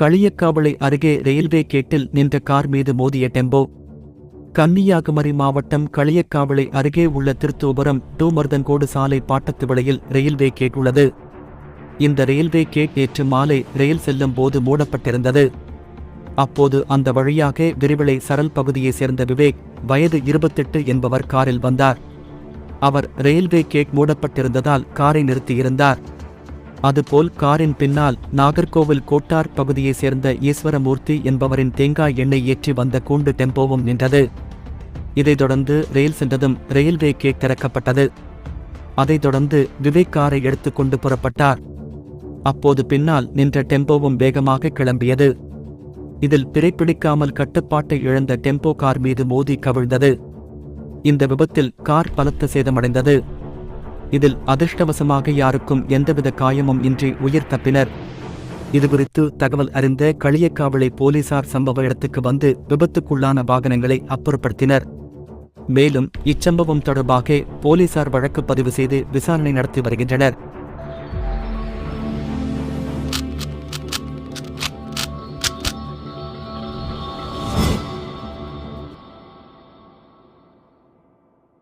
களியக்காவளை அருகே ரயில்வே கேட்டில் நின்ற கார் மீது மோதிய டெம்போ. கன்னியாகுமரி மாவட்டம் களியக்காவளை அருகே உள்ள திருத்தோபுரம் டூமர்தன்கோடு சாலை பாட்டத்து விலையில் ரயில்வே கேட் உள்ளது. இந்த ரயில்வே கேட் நேற்று மாலை ரயில் செல்லும் போது மூடப்பட்டிருந்தது. அப்போது அந்த வழியாக விரிவிலை சரல் பகுதியைச் சேர்ந்த விவேக் வயது இருபத்தெட்டு என்பவர் காரில் வந்தார். அவர் ரயில்வே கேட் மூடப்பட்டிருந்ததால் காரை நிறுத்தியிருந்தார். அதுபோல் காரின் பின்னால் நாகர்கோவில் கோட்டார் பகுதியைச் சேர்ந்த ஈஸ்வரமூர்த்தி என்பவரின் தேங்காய் எண்ணெய் ஏற்றி வந்த கூண்டு டெம்போவும் நின்றது. இதைத் தொடர்ந்து ரயில் சென்றதும் ரயில்வே கேட் திறக்கப்பட்டது. அதைத் தொடர்ந்து விவேக் காரை எடுத்துக்கொண்டு புறப்பட்டார். அப்போது பின்னால் நின்ற டெம்போவும் வேகமாக கிளம்பியது. இதில் பிறைப்பிடிக்காமல் கட்டுப்பாட்டை இழந்த டெம்போ கார் மீது மோதி கவிழ்ந்தது. இந்த விபத்தில் கார் பலத்த சேதமடைந்தது. இதில் அதிர்ஷ்டவசமாக யாருக்கும் எந்தவித காயமும் இன்றி உயிர் தப்பினர். இதுகுறித்து தகவல் அறிந்த களியக்காவிளை போலீசார் சம்பவ இடத்துக்கு வந்து விபத்துக்குள்ளான வாகனங்களை அப்புறப்படுத்தினர். மேலும் இச்சம்பவம் தொடர்பாக போலீசார் வழக்கு பதிவு செய்து விசாரணை நடத்தி வருகின்றனர்.